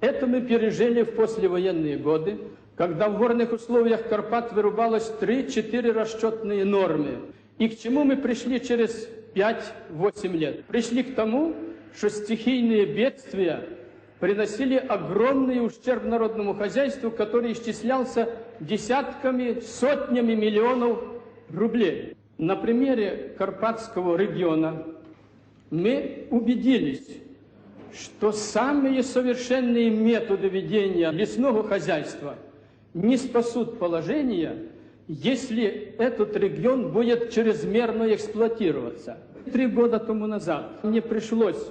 Это мы пережили в послевоенные годы, когда в горных условиях Карпат вырубалось 3-4 расчетные нормы. И к чему мы пришли через 5-8 лет? Пришли к тому, что стихийные бедствия приносили огромный ущерб народному хозяйству, который исчислялся десятками, сотнями миллионов рублей. На примере Карпатского региона мы убедились, что самые совершенные методы ведения лесного хозяйства не спасут положение, если этот регион будет чрезмерно эксплуатироваться. Три года тому назад мне пришлось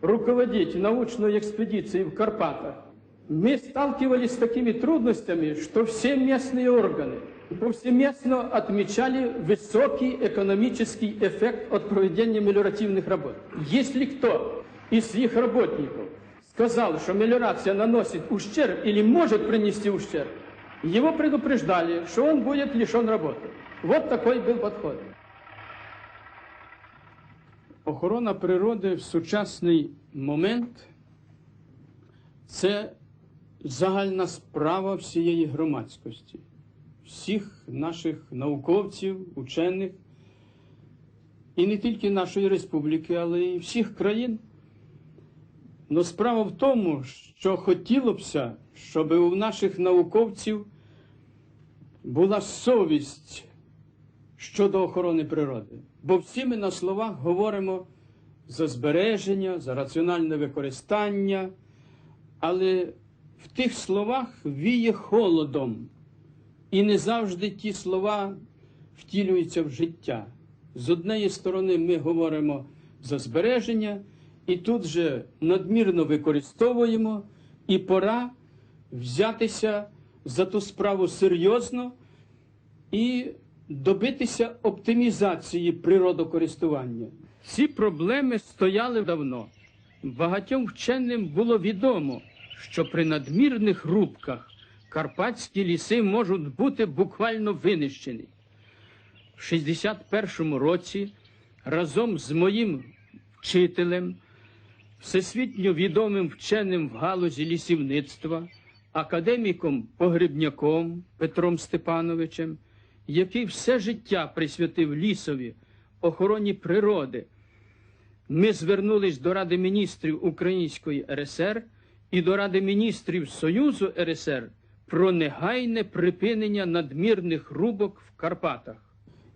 руководить научной экспедицией в Карпатах. Мы сталкивались с такими трудностями, что все местные органы повсеместно отмечали высокий экономический эффект от проведения мелиоративных работ. Если кто из их работников сказал, что мелиорация наносит ущерб или может принести ущерб, его предупреждали, что он будет лишен работы. Вот такой был подход. Охорона природи в сучасний момент це загальна справа всієї громадськості, всіх наших науковців, учених, і не тільки нашої республіки, але й всіх країн. Но справа в тому, що хотілося б, щоб у наших науковців була совість щодо охорони природи. Бо всі ми на словах говоримо за збереження, за раціональне використання, але в тих словах віє холодом, і не завжди ті слова втілюються в життя. З однієї сторони, ми говоримо за збереження, і тут же надмірно використовуємо, і пора взятися за ту справу серйозно і добитися оптимізації природокористування. Ці проблеми стояли давно. Багатьом вченим було відомо, що при надмірних рубках карпатські ліси можуть бути буквально винищені. В 61-му році разом з моїм вчителем, всесвітньо відомим вченим в галузі лісівництва, академіком Погребняком Петром Степановичем, який все життя присвятив лісові, охороні природи, ми звернулись до Ради міністрів Української РСР і до Ради міністрів Союзу РСР про негайне припинення надмірних рубок в Карпатах.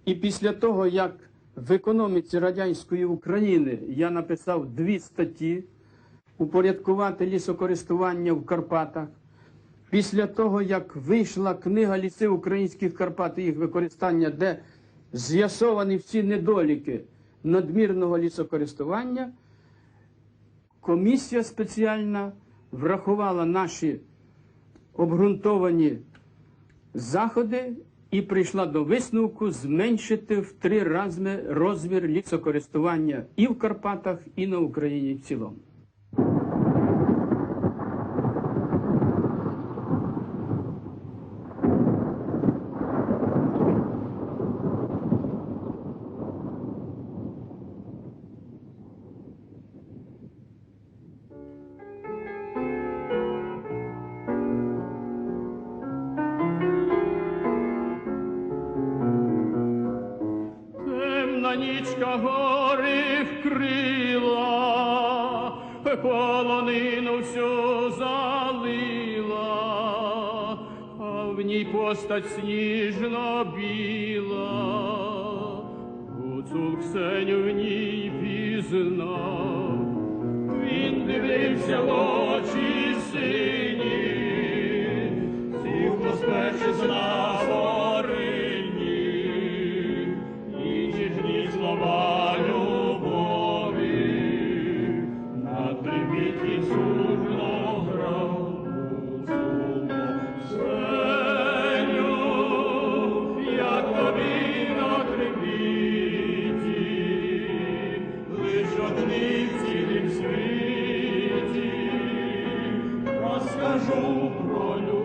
І після того, як в економіці радянської України я написав дві статті упорядкувати лісокористування в Карпатах. Після того, як вийшла книга Ліси українських Карпат і їх використання, де з'ясовані всі недоліки надмірного лісокористування, комісія спеціальна врахувала наші обґрунтовані заходи і прийшла до висновку зменшити в три рази розмір лісокористування і в Карпатах, і на Україні в цілому. Темна нічка гори вкрила, полонину всю залила, а в ній постать сніжно біла, гуцул Ксеню в ній пізнав, він дивився Show Royal.